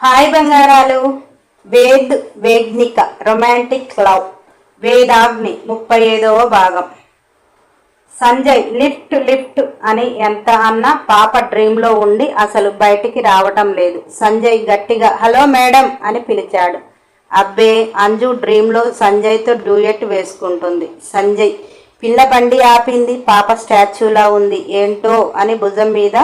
Hi బంగారాలు. వేద్ వేగ్నిక romantic love. Vedagni ముప్పై ఐదవ భాగం. సంజయ్ లిఫ్ట్ లిఫ్ట్ అని ఎంత అన్నా పాప డ్రీమ్లో ఉండి అసలు బయటికి రావటం లేదు. సంజయ్ గట్టిగా హలో మేడం అని పిలిచాడు. అబ్బే అంజు డ్రీమ్లో సంజయ్తో డ్యూయట్ వేసుకుంటుంది. సంజయ్ పిల్ల బండి ఆపింది పాప స్టాచ్యూలా ఉంది ఏంటో అని భుజం మీద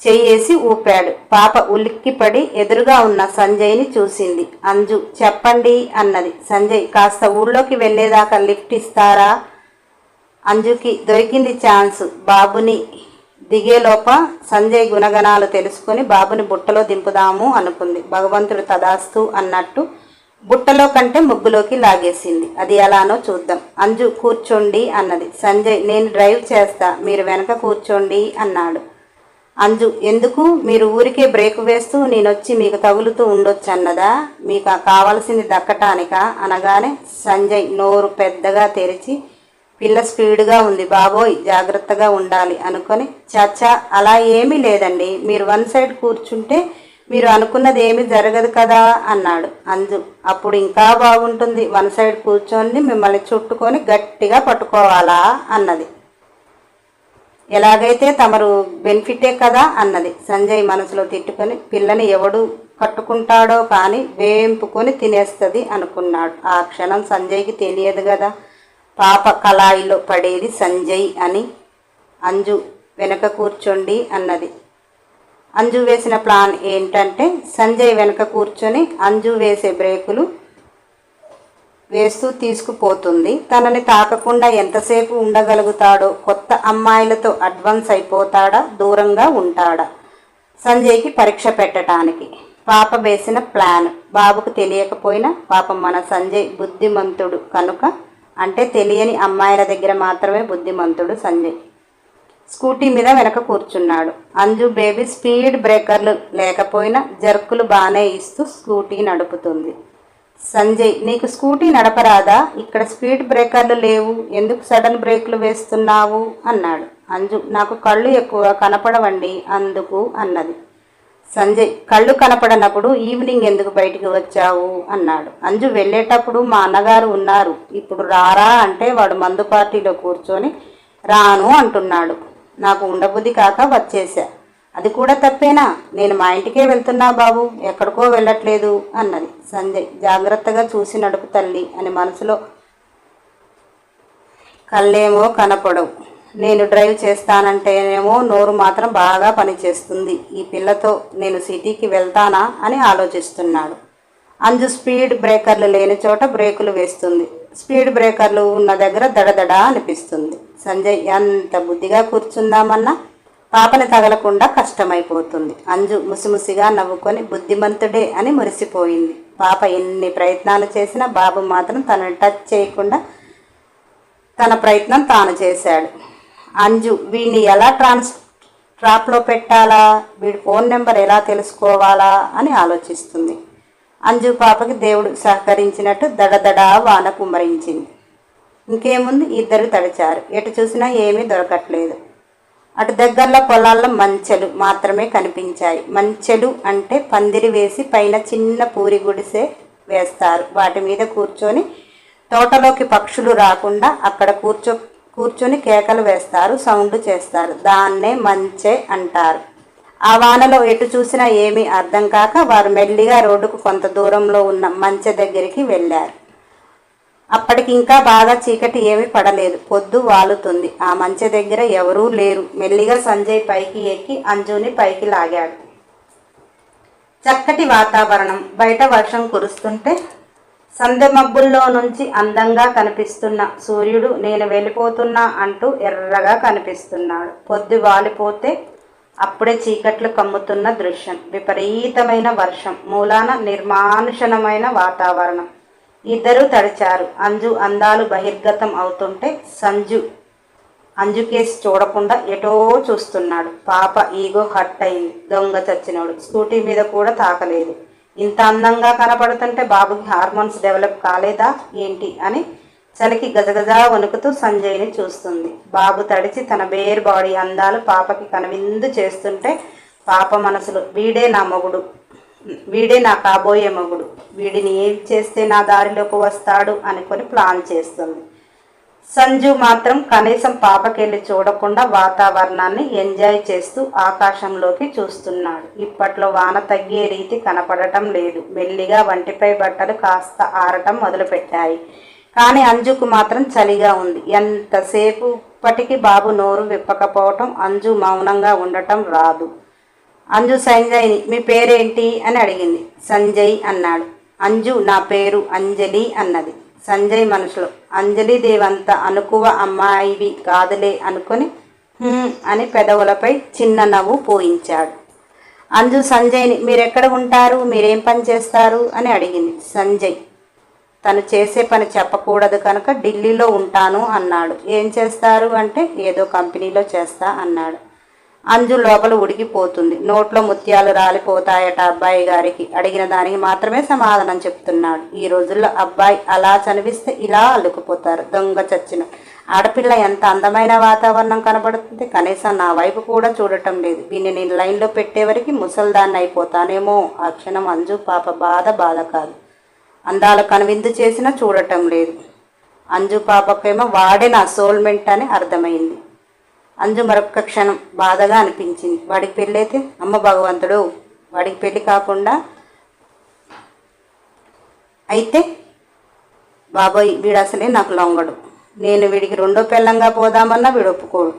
చెయ్యేసి ఊపాడు. పాప ఉలిక్కిపడి ఎదురుగా ఉన్న సంజయ్ని చూసింది. అంజు చెప్పండి అన్నది. సంజయ్ కాస్త ఊళ్ళోకి వెళ్ళేదాకా లిఫ్ట్ ఇస్తారా? అంజుకి దొరికింది ఛాన్స్. బాబుని దిగేలోప సంజయ్ గుణగణాలు తెలుసుకొని బాబుని బుట్టలో దింపుదాము అనుకుంది. భగవంతుడు తదాస్తు అన్నట్టు బుట్టలో కంటే ముగ్గులోకి లాగేసింది. అది ఎలానో చూద్దాం. అంజు కూర్చోండి అన్నది. సంజయ్ నేను డ్రైవ్ చేస్తా. మీరు వెనక కూర్చోండి అన్నాడు. అంజు ఎందుకు? మీరు ఊరికే బ్రేక్ వేస్తూ నేనొచ్చి మీకు తగులుతూ ఉండొచ్చు అన్నదా మీకు కావాల్సింది దక్కటానికా? అనగానే సంజయ్ నోరు పెద్దగా తెరిచి పిల్ల స్పీడ్గా ఉంది బాబోయ్ జాగ్రత్తగా ఉండాలి అనుకొని చచ్చా అలా ఏమీ లేదండి. మీరు వన్ సైడ్ కూర్చుంటే మీరు అనుకున్నది ఏమీ జరగదు కదా? అన్నాడు. అంజు అప్పుడు ఇంకా బాగుంటుంది. వన్ సైడ్ కూర్చొని మిమ్మల్ని చుట్టుకొని గట్టిగా పట్టుకోవాలా? అన్నది. ఎలాగైతే తమరు బెనిఫిటే కదా అన్నది. సంజయ్ మనసులో తిట్టుకొని పిల్లని ఎవడు కట్టుకుంటాడో కానీ వేంపుకొని తినేస్తుంది అనుకున్నాడు. ఆ క్షణం సంజయ్కి తెలియదు కదా. పాప కళాయిలో పడేది సంజయ్ అని అంజు వెనక కూర్చోండి అన్నది. అంజు వేసిన ప్లాన్ ఏంటంటే సంజయ్ వెనక కూర్చొని అంజు వేసే బ్రేకులు వేస్తూ తీసుకుపోతుంది. తనని తాకకుండా ఎంతసేపు ఉండగలుగుతాడో కొత్త అమ్మాయిలతో అడ్వాన్స్ అయిపోతాడా? దూరంగా ఉంటాడా? సంజయ్కి పరీక్ష పెట్టడానికి. పాప వేసిన ప్లాన్. బాబుకు తెలియకపోయినా పాపం మన సంజయ్ బుద్ధిమంతుడు కనుక అంటే తెలియని అమ్మాయిల దగ్గర మాత్రమే బుద్ధిమంతుడు సంజయ్. స్కూటీ మీద వెనక కూర్చున్నాడు. అంజు బేబీ స్పీడ్ బ్రేకర్లు లేకపోయినా జర్కులు బాగానే ఇస్తూ స్కూటీ నడుపుతుంది. సంజయ్ నీకు స్కూటీ నడపరాదా? ఇక్కడ స్పీడ్ బ్రేకర్లు లేవు. ఎందుకు సడన్ బ్రేక్లు వేస్తున్నావు? అన్నాడు. అంజు నాకు కళ్ళు ఎక్కువ కనపడవండి అందుకు అన్నది. సంజయ్ కళ్ళు కనపడనప్పుడు ఈవినింగ్ ఎందుకు బయటికి వచ్చావు? అన్నాడు. అంజు వెళ్ళేటప్పుడు మా అన్నగారు ఉన్నారు. ఇప్పుడు రారా అంటే వాడు మందు పార్టీలో కూర్చొని రాను అంటున్నాడు. నాకు ఉండబుద్ధి కాక వచ్చేసా అది కూడా తప్పేనా? నేను మా ఇంటికే వెళ్తున్నా బాబు ఎక్కడికో వెళ్ళట్లేదు అన్నది. సంజయ్ జాగ్రత్తగా చూసి నడుపు తల్లి అని మనసులో. కళ్ళేమో కనపడవు. నేను డ్రైవ్ చేస్తానంటేనేమో నోరు మాత్రం బాగా పనిచేస్తుంది. ఈ పిల్లతో నేను సిటీకి వెళ్తానా అని ఆలోచిస్తున్నాడు. అంజు స్పీడ్ బ్రేకర్లు లేని చోట బ్రేకులు వేస్తుంది. స్పీడ్ బ్రేకర్లు ఉన్న దగ్గర దడదడ అనిపిస్తుంది. సంజయ్ ఎంత బుద్ధిగా కూర్చుందామన్నా పాపని తగలకుండా కష్టమైపోతుంది. అంజు ముసిముసిగా నవ్వుకొని బుద్ధిమంతుడే అని మురిసిపోయింది. పాప ఎన్ని ప్రయత్నాలు చేసినా బాబు మాత్రం తనని టచ్ చేయకుండా తన ప్రయత్నం తాను చేశాడు. అంజు వీడిని ఎలా ట్రాన్స్ ట్రాప్లో పెట్టాలా? వీడి ఫోన్ నెంబర్ ఎలా తెలుసుకోవాలా? అని ఆలోచిస్తుంది. అంజు పాపకి దేవుడు సహకరించినట్టు దడదడా వాన కుమ్మరించింది. ఇంకేముంది? ఇద్దరు తడిచారు. ఎటు చూసినా ఏమీ దొరకట్లేదు. అటు దగ్గరలో పొలాల్లో మంచెలు మాత్రమే కనిపించాయి. మంచెలు అంటే పందిరి వేసి పైన చిన్న పూరి గుడిసె వేస్తారు. వాటి మీద కూర్చొని తోటలోకి పక్షులు రాకుండా అక్కడ కూర్చో కూర్చొని కేకలు వేస్తారు సౌండ్ చేస్తారు. దాన్నే మంచె అంటారు. ఆ వానలో ఎటు చూసినా ఏమీ అర్థం కాక వారు మెల్లిగా రోడ్డుకు కొంత దూరంలో ఉన్న మంచె దగ్గరికి వెళ్ళారు. అప్పటికి ఇంకా బాగా చీకటి ఏమీ పడలేదు. పొద్దు వాలుతుంది. ఆ మంచె దగ్గర ఎవరూ లేరు. మెల్లిగా సంజయ్ పైకి ఎక్కి అంజుని పైకి లాగాడు. చక్కటి వాతావరణం. బయట వర్షం కురుస్తుంటే సందె మబ్బుల్లో నుంచి అందంగా కనిపిస్తున్న సూర్యుడు నేను వెళ్ళిపోతున్నా అంటూ ఎర్రగా కనిపిస్తున్నాడు. పొద్దు వాలిపోతే అప్పుడే చీకట్లు కమ్ముతున్న దృశ్యం. విపరీతమైన వర్షం. మూలాన నిర్మానుషణమైన వాతావరణం. ఇద్దరూ తడిచారు. అంజు అందాలు బహిర్గతం అవుతుంటే సంజు అంజు కేసు చూడకుండా ఎటో చూస్తున్నాడు. పాప ఈగో హట్ అయింది. దొంగ చచ్చినోడు. స్కూటీ మీద కూడా తాకలేదు. ఇంత అందంగా కనపడుతుంటే బాబుకి హార్మోన్స్ డెవలప్ కాలేదా ఏంటి అని చలికి గజగజా వణుకుతూ సంజయ్ని చూస్తుంది. బాబు తడిచి తన బేర్ బాడీ అందాలు పాపకి కనువిందు చేస్తుంటే పాప మనసులో వీడే నా మొగుడు. వీడే నా కాబోయే మగుడు. వీడిని ఏం చేస్తే నా దారిలోకి వస్తాడు అనుకొని ప్లాన్ చేస్తుంది. సంజు మాత్రం కనీసం పాపకెళ్ళి చూడకుండా వాతావరణాన్ని ఎంజాయ్ చేస్తూ ఆకాశంలోకి చూస్తున్నాడు. ఇప్పట్లో వాన తగ్గే రీతి కనపడటం లేదు. మెల్లిగా వంటిపై బట్టలు కాస్త ఆరటం మొదలుపెట్టాయి. కానీ అంజుకు మాత్రం చలిగా ఉంది. ఎంతసేపు ఇప్పటికీ బాబు నోరు విప్పకపోవటం అంజు మౌనంగా ఉండటం రాదు. అంజు సంజయ్ని మీ పేరేంటి అని అడిగింది. సంజయ్ అన్నాడు. అంజు నా పేరు అంజలి అన్నది. సంజయ్ మనసులో అంజలి దేవంత అనుకువ అమ్మాయివి కాదులే అనుకొని అని పెదవులపై చిన్న నవ్వు పోయించాడు. అంజు సంజయ్ని మీరెక్కడ ఉంటారు? మీరేం పని చేస్తారు? అని అడిగింది. సంజయ్ తను చేసే పని చెప్పకూడదు కనుక ఢిల్లీలో ఉంటాను అన్నాడు. ఏం చేస్తారు? అంటే ఏదో కంపెనీలో చేస్తా అన్నాడు. అంజు లోపల ఉడికిపోతుంది. నోట్లో ముత్యాలు రాలిపోతాయట అబ్బాయి గారికి. అడిగిన దానికి మాత్రమే సమాధానం చెప్తున్నాడు. ఈ రోజుల్లో అబ్బాయి అలా చనిపిస్తే ఇలా అల్లుకుపోతారు. దొంగ చచ్చిన ఆడపిల్ల ఎంత అందమైన వాతావరణం కనబడుతుంది. కనీసం నా వైపు కూడా చూడటం లేదు. దీన్ని నేను లైన్లో పెట్టేవరకు ముసల్దాన్ని అయిపోతానేమో. ఆ క్షణం అంజు పాప బాధ బాధ కాదు. అందాల కనువిందు చేసినా చూడటం లేదు. అంజు పాపకేమో వాడే నా సోల్మెంట్ అని అర్థమైంది. అంజు మరొక్క క్షణం బాధగా అనిపించింది. వాడికి పెళ్ళైతే అమ్మ భగవంతుడు వాడికి పెళ్ళి కాకుండా అయితే బాబోయ్ వీడు అసలే నాకు లొంగడు. నేను వీడికి రెండో పెళ్ళంగా పోదామన్నా వీడు ఒప్పుకోడు.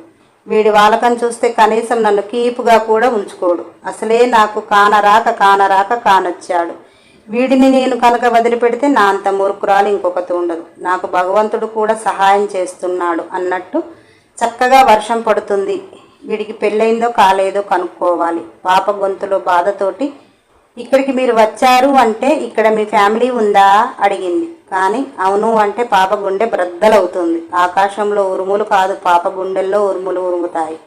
వీడి వాళ్ళకం చూస్తే కనీసం నన్ను కీపుగా కూడా ఉంచుకోడు. అసలే నాకు కానరాక కానరాక కానొచ్చాడు. వీడిని నేను కనుక వదిలిపెడితే నా అంత మురుకురాలు ఇంకొకటి ఉండదు. నాకు భగవంతుడు కూడా సహాయం చేస్తున్నాడు అన్నట్టు చక్కగా వర్షం పడుతుంది. వీడికి పెళ్ళైందో కాలేదో కనుక్కోవాలి. పాప గొంతులో బాధతోటి ఇక్కడికి మీరు వచ్చారు అంటే ఇక్కడ మీ ఫ్యామిలీ ఉందా? అడిగింది. కానీ అవును అంటే పాప గుండె బ్రద్దలవుతుంది. ఆకాశంలో ఉరుములు కాదు పాప గుండెల్లో ఉరుములు ఉరుముతాయి.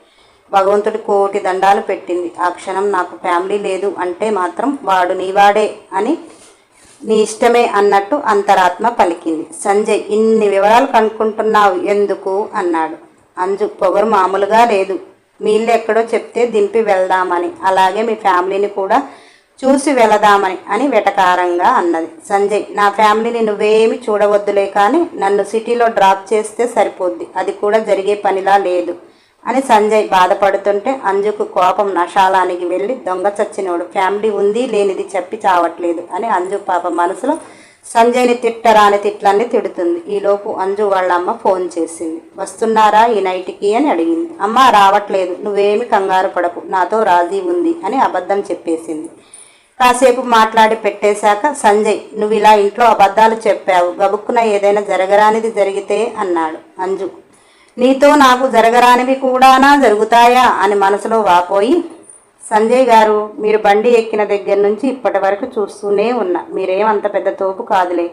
భగవంతుడి కోటి దండాలు పెట్టింది. ఆ క్షణం నాకు ఫ్యామిలీ లేదు అంటే మాత్రం వాడు నీవాడే అని నీ ఇష్టమే అన్నట్టు అంతరాత్మ పలికింది. సంజయ్ ఇన్ని వివరాలు కనుక్కుంటున్నావు ఎందుకు? అన్నాడు. అంజు పొగరు మామూలుగా లేదు. మీ ఇల్లు ఎక్కడో చెప్తే దింపి వెళ్దామని అలాగే మీ ఫ్యామిలీని కూడా చూసి వెళదామని అని వెటకారంగా అన్నది. సంజయ్ నా ఫ్యామిలీని నువ్వేమి చూడవద్దులే కానీ నన్ను సిటీలో డ్రాప్ చేస్తే సరిపోద్ది. అది కూడా జరిగే పనిలా లేదు అని సంజయ్ బాధపడుతుంటే అంజుకు కోపం నశాలానికి వెళ్ళి దొంగ చచ్చినోడు ఫ్యామిలీ ఉంది లేనిది చెప్పి చావట్లేదు అని అంజు పాప మనసులో సంజయ్ని తిట్టరాని తిట్లన్నీ తిడుతుంది. ఈలోపు అంజు వాళ్ళ అమ్మ ఫోన్ చేసింది. వస్తున్నారా ఈ నైట్కి అని అడిగింది. అమ్మ రావట్లేదు. నువ్వేమి కంగారు పడకు. నాతో రాజీ ఉంది అని అబద్ధం చెప్పేసింది. కాసేపు మాట్లాడి పెట్టేశాక సంజయ్ నువ్వు ఇలా ఇంట్లో అబద్ధాలు చెప్పావు. గబుక్కున ఏదైనా జరగరానిది జరిగితే అన్నాడు అంజు. నీతో నాకు జరగరానివి కూడానా జరుగుతాయా అని మనసులో వాపోయి సంజయ్ గారు మీరు బండి ఎక్కిన దగ్గర నుంచి ఇప్పటి వరకు చూస్తూనే ఉన్నా. మీరేమంత పెద్ద తోపు కాదులే.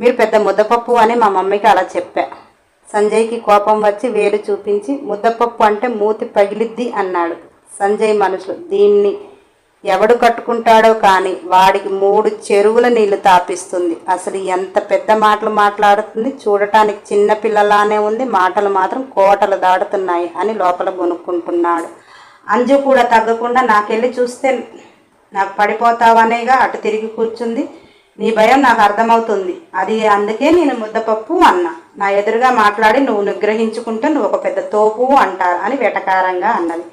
మీరు పెద్ద ముద్దపప్పు అని మా మమ్మీకి అలా చెప్పా. సంజయ్కి కోపం వచ్చి వేలు చూపించి ముద్దపప్పు అంటే మూతి పగిలిద్ది అన్నాడు సంజయ్ మనసు దీన్ని ఎవడు కట్టుకుంటాడో కానీ వాడికి మూడు చెరువుల నీళ్ళు తాపిస్తుంది. అసలు ఎంత పెద్ద మాటలు మాట్లాడుతుంది. చూడటానికి చిన్న పిల్లలానే ఉంది. మాటలు మాత్రం కోటలు దాడుతున్నాయి అని లోపల కొనుక్కుంటున్నాడు అంజు కూడా తగ్గకుండా నాకెళ్ళి చూస్తే నాకు పడిపోతావనేగా అటు తిరిగి కూర్చుంది. నీ భయం నాకు అర్థమవుతుంది. అది అందుకే నేను ముద్దపప్పు అన్నా. నా ఎదురుగా మాట్లాడి నువ్వు నిగ్రహించుకుంటే నువ్వు ఒక పెద్ద తోపు అంటారు అని వెటకారంగా అన్నది.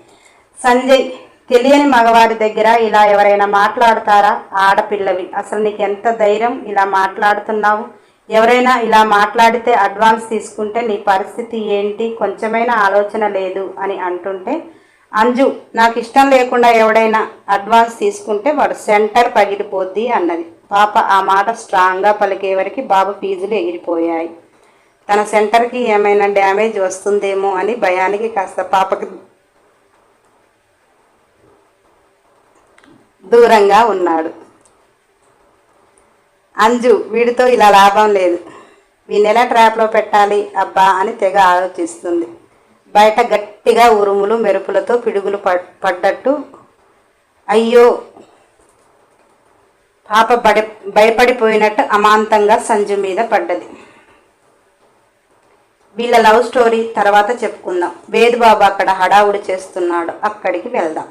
సంజయ్ తెలియని మగవాడి దగ్గర ఇలా ఎవరైనా మాట్లాడతారా? ఆడపిల్లవి అసలు నీకు ఎంత ధైర్యం ఇలా మాట్లాడుతున్నావు? ఎవరైనా ఇలా మాట్లాడితే అడ్వాన్స్ తీసుకుంటే నీ పరిస్థితి ఏంటి? కొంచెమైనా ఆలోచన లేదు అని అంటుంటే అంజు నాకు ఇష్టం లేకుండా ఎవడైనా అడ్వాన్స్ తీసుకుంటే వాడు సెంటర్ పగిలిపోద్ది అన్నది. పాప ఆ మాట స్ట్రాంగ్గా పలికే వరకు బాబు ఫీజులు ఎగిరిపోయాయి. తన సెంటర్కి ఏమైనా డ్యామేజ్ వస్తుందేమో అని భయానికి కాస్త పాపకి దూరంగా ఉన్నాడు. అంజు వీడితో ఇలా లాభం లేదు. వీడిని నెల ట్రాప్లో పెట్టాలి అబ్బా అని తెగ ఆలోచిస్తుంది. బయట గట్టిగా ఉరుములు మెరుపులతో పిడుగులు పడ్- పడ్డట్టు. అయ్యో! పాప బడి భయపడిపోయినట్టు అమాంతంగా సంజు మీద పడ్డది. వీళ్ళ లవ్ స్టోరీ తర్వాత చెప్పుకుందాం. వేదుబాబు అక్కడ హడావుడి చేస్తున్నాడు. అక్కడికి వెళ్దాం.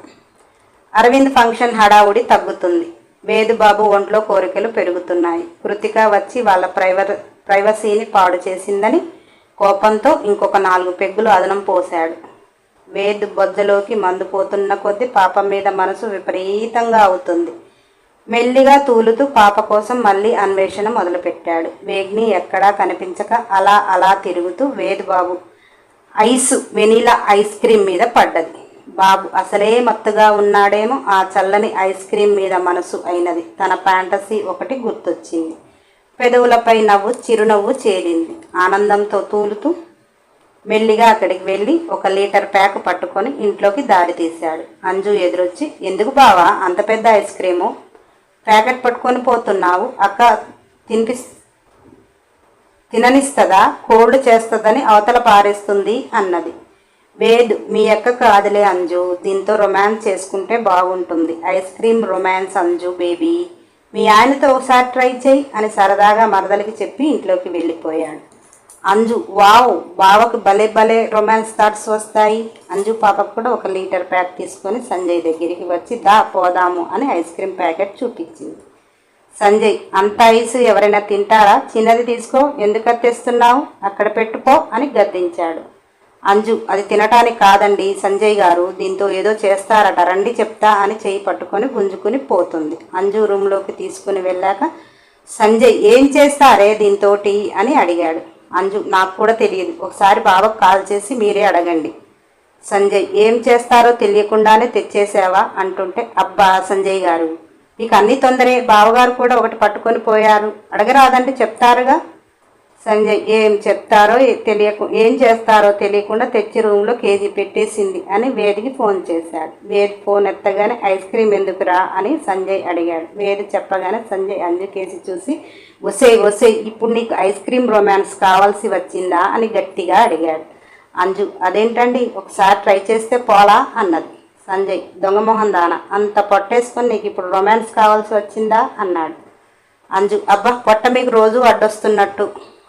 అరవింద్ ఫంక్షన్ హడావుడి తగ్గుతుంది. వేదుబాబు ఒంట్లో కోరికలు పెరుగుతున్నాయి. కృతిక వచ్చి వాళ్ళ ప్రైవ ప్రైవసీని పాడు చేసిందని కోపంతో ఇంకొక నాలుగు పెగ్గులు అదనం పోశాడు. వేద్ బొజ్జలోకి మందు పోతున్న కొద్దీ పాప మీద మనసు విపరీతంగా అవుతుంది. మెల్లిగా తూలుతూ పాప కోసం మళ్ళీ అన్వేషణ మొదలుపెట్టాడు. వేగ్ని ఎక్కడా కనిపించక అలా అలా తిరుగుతూ వేదుబాబు ఐస్ వెనీలా ఐస్ క్రీమ్ మీద పడ్డది. బాబు అసలే మత్తుగా ఉన్నాడేమో ఆ చల్లని ఐస్ క్రీమ్ మీద మనసు అయినది. తన ఫ్యాంటసీ ఒకటి గుర్తొచ్చింది. పెదవులపై నవ్వు చిరునవ్వు చేరింది. ఆనందంతో తూలుతూ మెల్లిగా అక్కడికి వెళ్ళి ఒక లీటర్ ప్యాక్ పట్టుకొని ఇంట్లోకి దారి తీశాడు. అంజు ఎదురొచ్చి ఎందుకు బావా అంత పెద్ద ఐస్ క్రీము? ప్యాకెట్ పట్టుకొని పోతున్నావు. అక్క తినిపిస్ తిననిస్తుందా? కోల్డ్ చేస్తుందని అవతల పారేస్తుంది అన్నది. వేదు మీ అక్క కాదులే అంజు. దీంతో రొమాన్స్ చేసుకుంటే బాగుంటుంది. Ice cream romance Anju baby. మీ ఆయనతో ఒకసారి ట్రై చేయి అని సరదాగా మరదలికి చెప్పి ఇంట్లోకి వెళ్ళిపోయాడు. అంజు వావ్ బావకు భలే భలే రొమాన్స్ థాట్స్ వస్తాయి. అంజు పాపకు కూడా ఒక లీటర్ ప్యాక్ తీసుకొని సంజయ్ దగ్గరికి వచ్చి దా పోదాము అని ఐస్ క్రీమ్ ప్యాకెట్ చూపించింది. సంజయ్ అంత ఐస్ ఎవరైనా తింటారా? చిన్నది తీసుకో. ఎందుకు తెస్తున్నావు అక్కడ పెట్టుకో అని గద్దించాడు. అంజు అది తినటానికి కాదండి సంజయ్ గారు దీంతో ఏదో చేస్తారట రండి చెప్తా అని చేయి పట్టుకొని గుంజుకుని పోతుంది. అంజు రూమ్లోకి తీసుకుని వెళ్ళాక సంజయ్ ఏం చేస్తారే దీంతోటి? అని అడిగాడు. అంజు నాకు కూడా తెలియదు ఒకసారి బావకు కాల్ చేసి మీరే అడగండి. సంజయ్ ఏం చేస్తారో తెలియకుండానే తెచ్చేసావా? అంటుంటే అబ్బా సంజయ్ గారు మీకు అన్ని తొందరే బావగారు కూడా ఒకటి పట్టుకొని పోయారు అడగరాదంటే చెప్తారుగా? సంజయ్ ఏం చెప్తారో తెలియకు ఏం చేస్తారో తెలియకుండా తెచ్చి రూమ్లో కేజీ పెట్టేసింది అని వేదికి ఫోన్ చేశాడు. వేద్ ఫోన్ ఎత్తగానే ఐస్ క్రీమ్ ఎందుకురా అని సంజయ్ అడిగాడు. వేద్ చెప్పగానే సంజయ్ అందుకేసి చూసి ఒసే ఒసే ఇప్పుడు నీకు ఐస్ క్రీమ్ రొమాన్స్ కావాల్సి వచ్చిందా? అని గట్టిగా అడిగాడు. అంజు అదేంటండి? ఒకసారి ట్రై చేస్తే పోలా? అన్నది. సంజయ్ దొంగమోహన్ దాన? అంత పొట్టేసుకొని నీకు ఇప్పుడు రొమాన్స్ కావాల్సి వచ్చిందా? అన్నాడు. అంజు అబ్బా పొట్ట మీకు రోజు అడ్డొస్తున్నట్టు.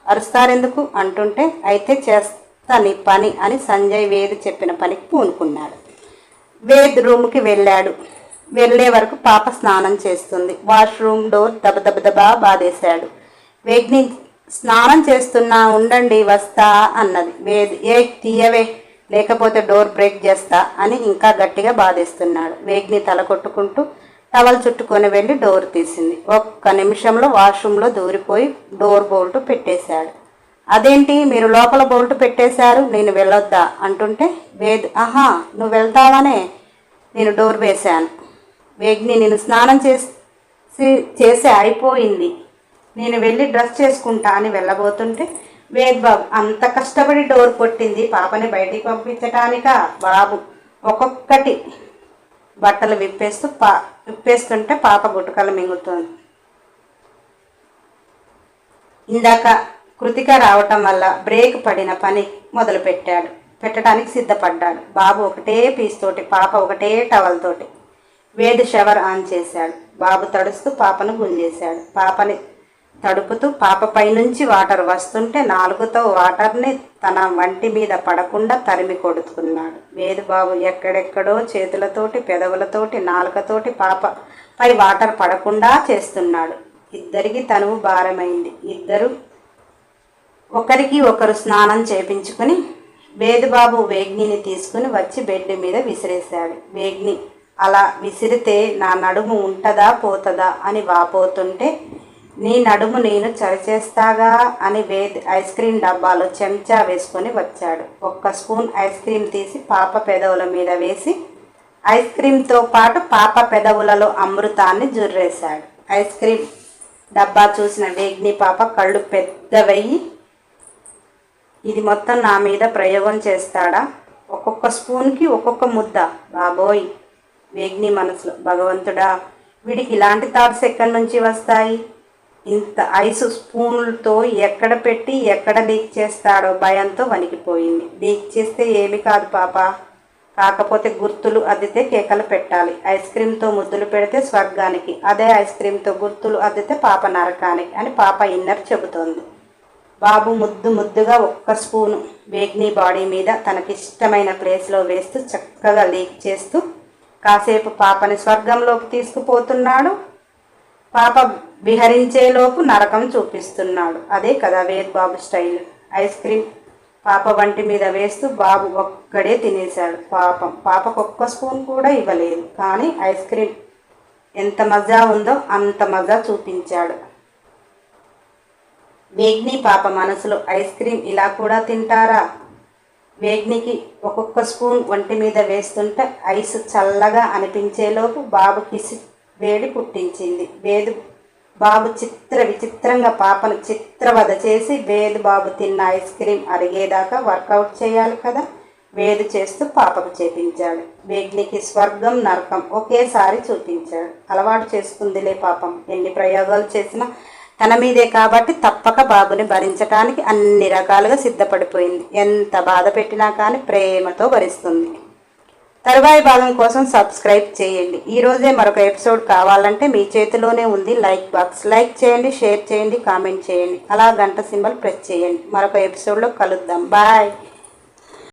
అరుస్తారెందుకు అంటుంటే అయితే చేస్తా నీ పని అని సంజయ్ వేద్ చెప్పిన పనికి పూనుకున్నాడు. వేద్ రూమ్కి వెళ్ళాడు. వెళ్ళే వరకు పాప స్నానం చేస్తుంది. Washroom door దబదబదబా బాధేశాడు. వేగ్ని స్నానం చేస్తున్నా ఉండండి వస్తా అన్నది. వేద్ ఏ తీయవే లేకపోతే డోర్ బ్రేక్ చేస్తా అని ఇంకా గట్టిగా బాధేస్తున్నాడు. వేగ్ని తల కొట్టుకుంటూ టవల్ చుట్టుకొని వెళ్ళి డోర్ తీసింది. ఒక్క నిమిషంలో వాష్రూమ్లో దూరిపోయి డోర్ బోల్ట్ పెట్టేశాడు. అదేంటి? మీరు లోపల బోల్ట్ పెట్టేశారు? నేను వెళ్ళొద్దా? అంటుంటే వేద్ ఆహా నువ్వు వెళ్తావనే నేను డోర్ వేశాను. వేగ్ని నేను స్నానం చేసి చేసి అయిపోయింది. నేను వెళ్ళి డ్రెస్ చేసుకుంటా అని వెళ్ళబోతుంటే వేద్ బాబు అంత కష్టపడి డోర్ కొట్టింది. పాపని బయటికి పంపించటానికా? బాబు ఒక్కొక్కటి బట్టలు విప్పేస్తూ పా విప్పేస్తుంటే పాప గుట్టుకలు మింగుతుంది. ఇందాక కృతిక రావటం వల్ల బ్రేక్ పడిన పని మొదలు పెట్టాడు పెట్టడానికి సిద్ధపడ్డాడు. బాబు ఒకటే పీస్ తోటి పాప ఒకటే టవల్ తోటి. వేడి షవర్ ఆన్ చేశాడు. బాబు తడుస్తూ పాపను గుంజేశాడు. పాపని తడుపుతూ పాప పైనుంచి వాటర్ వస్తుంటే నాలుగుతో వాటర్ని తన వంటి మీద పడకుండా తరిమి కొడుతున్నాడు. వేదుబాబు ఎక్కడెక్కడో చేతులతోటి పెదవులతోటి నాలుకతోటి పాప పై వాటర్ పడకుండా చేస్తున్నాడు. ఇద్దరికి తనువు భారమైంది. ఇద్దరు ఒకరికి ఒకరు స్నానం చేపించుకుని వేదుబాబు వేగ్నిని తీసుకుని వచ్చి బెడ్ మీద విసిరేశాడు. వేగ్ని అలా విసిరితే నా నడుము ఉంటదా పోతుందా? అని వాపోతుంటే నీ నడుము నేను చరిచేస్తాగా? అని వేద్ ఐస్ క్రీమ్ డబ్బాలో చెంచా వేసుకొని వచ్చాడు. ఒక్క స్పూన్ ఐస్ క్రీమ్ తీసి పాప పెదవుల మీద వేసి ఐస్ క్రీమ్తో పాటు పాప పెదవులలో అమృతాన్ని జుర్రేశాడు. ఐస్ క్రీమ్ డబ్బా చూసిన వేగ్ని పాప కళ్ళు పెద్దవయ్యి ఇది మొత్తం నా మీద ప్రయోగం చేస్తాడా? ఒక్కొక్క స్పూన్కి ఒక్కొక్క ముద్ద. బాబోయ్! వేగ్ని మనసులో భగవంతుడా వీడికి ఇలాంటి థాట్స్ ఎక్కడి నుంచి వస్తాయి? ఇంత ఐస్ స్పూన్లతో ఎక్కడ పెట్టి ఎక్కడ లీక్ చేస్తాడో భయంతో వణికిపోయింది. లీక్ చేస్తే ఏమి కాదు పాప. కాకపోతే గుర్తులు అద్దితే కేకలు పెట్టాలి. ఐస్ క్రీమ్తో ముద్దులు పెడితే స్వర్గానికి అదే ఐస్ క్రీమ్తో గుర్తులు అద్దితే పాప నరకానికి అని పాప ఇన్నర్ చెబుతోంది. బాబు ముద్దు ముద్దుగా ఒక్క స్పూను వేగ్ని బాడీ మీద తనకిష్టమైన ప్లేస్లో వేస్తూ చక్కగా లీక్ చేస్తూ కాసేపు పాపని స్వర్గంలోకి తీసుకుపోతున్నాడు. పాప విహరించేలోపు నరకం చూపిస్తున్నాడు. అదే కదా వేద్ బాబు స్టైల్. ఐస్ క్రీమ్ పాప వంటి మీద వేస్తూ బాబు ఒక్కడే తినేశాడు. పాపం. పాపకు ఒక్క స్పూన్ కూడా ఇవ్వలేదు. కానీ ఐస్ క్రీమ్ ఎంత మజా ఉందో అంత మజా చూపించాడు. వేగ్ని పాప మనసులో ఐస్ క్రీమ్ ఇలా కూడా తింటారా? వేగ్నికి ఒక్కొక్క స్పూన్ ఒంటి మీద వేస్తుంటే ఐస్ చల్లగా అనిపించేలోపు బాబు కిసి వేడి పుట్టించింది. వేదు బాబు చిత్ర విచిత్రంగా పాపను చిత్రవద చేసి వేదు బాబు తిన్న ఐస్ క్రీమ్ అరిగేదాకా వర్కౌట్ చేయాలి కదా? వేదు చేస్తూ పాపకు చేపించాడు. వేగ్నికి స్వర్గం నరకం ఒకేసారి చూపించాడు. అలవాటు చేసుకుందిలే పాపం. ఎన్ని ప్రయోగాలు చేసినా తన మీదే కాబట్టి తప్పక బాబుని భరించటానికి అన్ని రకాలుగా సిద్ధపడిపోయింది. ఎంత బాధ పెట్టినా కానీ ప్రేమతో భరిస్తుంది. తరువాయి భాగం కోసం సబ్స్క్రైబ్ చేయండి. ఈరోజే మరొక ఎపిసోడ్ కావాలంటే మీ చేతిలోనే ఉంది. లైక్ బాక్స్ లైక్ చేయండి షేర్ చేయండి కామెంట్ చేయండి. అలా గంట సింబల్ ప్రెస్ చేయండి. మరొక ఎపిసోడ్లో కలుద్దాం. బాయ్.